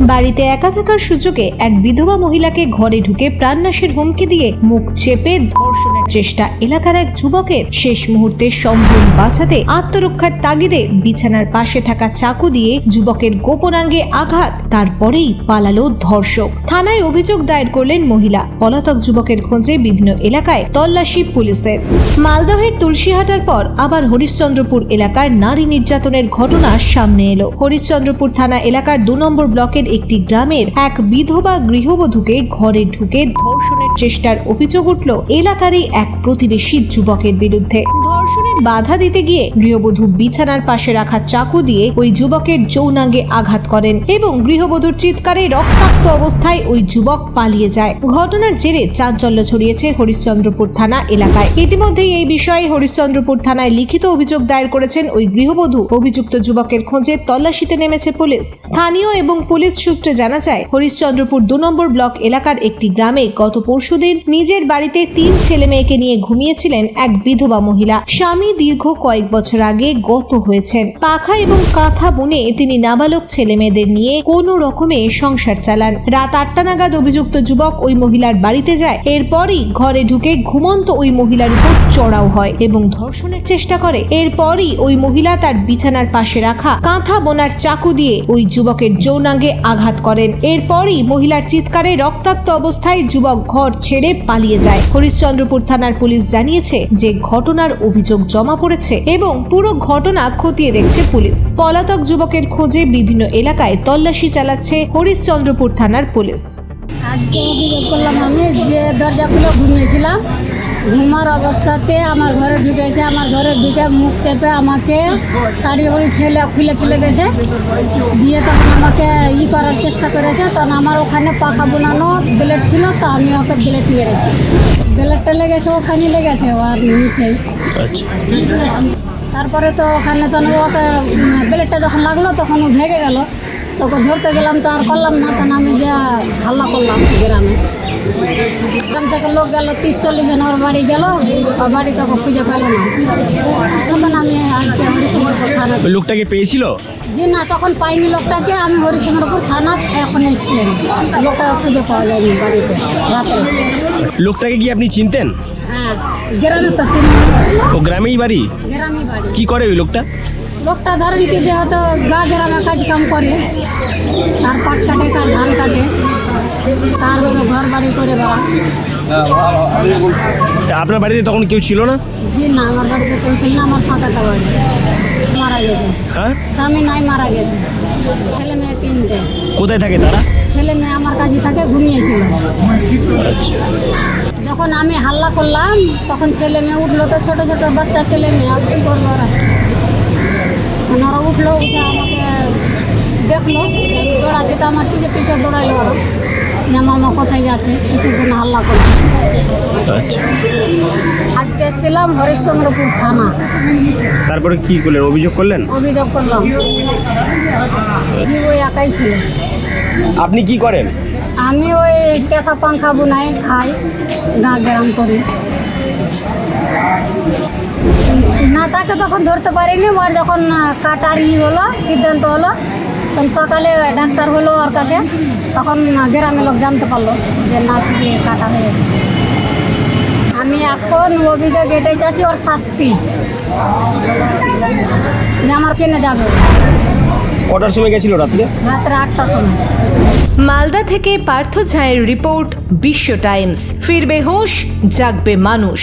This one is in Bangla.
বাড়িতে একা থাকার সুযোগে এক বিধবা মহিলাকে ঘরে ঢুকে প্রাণনাশের হুমকি দিয়ে মুখ চেপে ধর্ষণের চেষ্টা। এলাকার এক যুবকের শেষ মুহূর্তে সম্ভ্রম বাঁচাতে আত্মরক্ষার তাগিদে বিছানার পাশে থাকা চাকু দিয়ে যুবকের গোপনাঙ্গে আঘাত, তারপরেই পালালো ধর্ষক। থানায় অভিযোগ দায়ের করলেন মহিলা। পলাতক যুবকের খোঁজে বিভিন্ন এলাকায় তল্লাশি পুলিশের। মালদহের তুলসীহাটার পর আবার হরিশ্চন্দ্রপুর এলাকার নারী নির্যাতনের ঘটনা সামনে এলো। হরিশ্চন্দ্রপুর থানা এলাকার দু নম্বর ব্লকের একটি গ্রামের এক বিধবা গৃহবধূকে ঘরে ঢুকে ধর্ষণের চেষ্টার অভিযোগ উঠল। এলাকারই এক প্রতিবেশী যুবকের বিরুদ্ধে। ধর্ষণে বাধা দিতে গিয়ে গৃহবধূ বিছানার পাশে রাখা চাকু দিয়ে ওই যুবকের যৌনাঙ্গে আঘাত করেন এবং গৃহবধূর চিৎকারে রক্তাক্ত অবস্থায় ওই যুবক পালিয়ে যায়। ঘটনার জেরে চাঞ্চল্য ছড়িয়েছে হরিশ্চন্দ্রপুর থানা এলাকায়। ইতিমধ্যেই এই বিষয়ে হরিশ্চন্দ্রপুর থানায় লিখিত অভিযোগ দায়ের করেছেন ওই গৃহবধূ। অভিযুক্ত যুবকের খোঁজে তল্লাশিতে নেমেছে পুলিশ। স্থানীয় এবং পুলিশ সূত্রে জানা যায়, হরিশ্চন্দ্রপুর দু নম্বর ব্লক এলাকার একটি গ্রামে গত পরশুদিন নিজের বাড়িতে তিন ছেলে মেয়েকে নিয়ে ঘুমিয়েছিলেন এক বিধবা মহিলা। স্বামী দীর্ঘ কয়েক বছর আগে গত হয়েছেন। পাখা এবং কাঁথা বুনে তিনি নাবালক ছেলে মেয়েদের নিয়ে কোনো রকমে সংসার চালান। রাত আটটা নাগাদ অভিযুক্ত যুবক ওই মহিলার বাড়িতে যায়। এরপরই ঘরে ঢুকে ঘুমন্ত ওই মহিলার উপর চড়াও হয় এবং ধর্ষণের চেষ্টা করে। এরপরই ওই মহিলা তার বিছানার পাশে রাখা কাঁথা বোনার চাকু দিয়ে ওই যুবকের যৌনাঙ্গে আঘাত করেন। এরপরই মহিলার চিৎকারে রক্তাক্ত অবস্থায় যুবক ঘর ছেড়ে পালিয়ে যায়। হরিশ্চন্দ্রপুর থানার পুলিশ জানিয়েছে যে ঘটনার অভিযোগ জমা পড়েছে এবং পুরো ঘটনা খতিয়ে দেখছে পুলিশ। পলাতক যুবকের খোঁজে বিভিন্ন এলাকায় তল্লাশি চালাচ্ছে হরিশ্চন্দ্রপুর থানার পুলিশ। আজকে অভিযোগ করলাম আমি যে দরজা ঘুমিয়েছিলাম ঘুমার অবস্থাতে আমার ঘরে ঢুকেছে আমার ঘরে ঢুকে মুখ চেপে আমাকে শাড়ি ঘড়ি ছেলে খুলে ফেলে দিয়েছে। দিয়ে তখন আমাকে ই করার চেষ্টা করেছে। তখন আমার ওখানে পাখা বোনানো ব্লেড ছিল তো আমি ওকে ব্লেড মেরেছি ব্লেডটা লেগেছে ওখানে লেগেছে আর নিচেই আচ্ছা। তারপরে তো ওখানে তখন ওকে ব্লেডটা যখন লাগল তখন ও ভেঙে গেল। তোকে ধরতে গেলাম তো আর করলাম না তখন আমি যে হাল্লা করলাম গ্রামে। থেকে লোক গেল তিরিশ চল্লিশ জন ওর বাড়ি গেল ওর বাড়ি তোকে খুঁজে পেল না। তখন আমি আজকে হরিশঙ্করপুর থানা লোকটাকে পেয়েছিল? যে না তখন পাইনি লোকটাকে আমি হরিশঙ্করপুর থানা এখন এসেছি লোকটা খুঁজে পাওয়া যায়নি বাড়িতে রাতে। লোকটাকে কি আপনি চিনতেন? হ্যাঁ গ্রামে তো চিনি। ও গ্রামেই বাড়ি? গ্রামে বাড়ি। কি করে ওই লোকটা? লোকটা ধরেন কি যে হয়তো গা গ্রামে কাজ কাম করে তার পাট কাটে তার ধান কাটে। তার হলো ঘর বাড়ি করে বেড়া আপনার বাড়িতে তখন কেউ ছিল না? জি না আমার বাড়িতে কেউ ছিল না আমার ফাঁকাটা বাড়ি। মারা গেছে। হ্যাঁ? স্বামী নাই মারা গেছে। ছেলে মেয়ে তিনটে। কোথায় থাকে তারা? ছেলে মেয়ে আমার কাছে থাকে ঘুমিয়েছিল। আচ্ছা। যখন আমি হাল্লা করলাম তখন ছেলে মেয়ে উঠল তো ছোট ছোট বাচ্চা ছেলে মেয়ে আর কি করব ওরা উঠল উঠে আমাকে দেখল আমি তো আমার পিছে পিছে দৌড়াইলো ওরা। আমার মা কোথায় যাচ্ছে কিছু দিন হাল্লা করল আচ্ছা। আজকে এসেছিলাম হরিশ্চন্দ্রপুর থানা। তারপরে কি করলেন? অভিযোগ করলেন? অভিযোগ করলাম। ওই একাই ছিল। আপনি কি করেন? আমি ওই কেথা পাংখা বুনাই খাই গা গ্রাম করি। না তাকে তখন ধরতে পারিনি ওর যখন কাটার ই হলো সিদ্ধান্ত হলো তখন সকালে ডাক্তার হলো ওর কাছে তখন গ্রামের লোক জানতে পারল যে না কি কাটা হয়ে আমি এখন অভিযোগ এটাই চাচ্ছি ওর শাস্তি। যে আমার কেনে যাবে। কটার সময় গেছিল রাত্রে? রাত্রে আটটার সময়। মালদা থেকে পার্থ ঝায়ের রিপোর্ট বিশ্ব টাইমস। ফিরবে হোশ জাগবে মানুষ।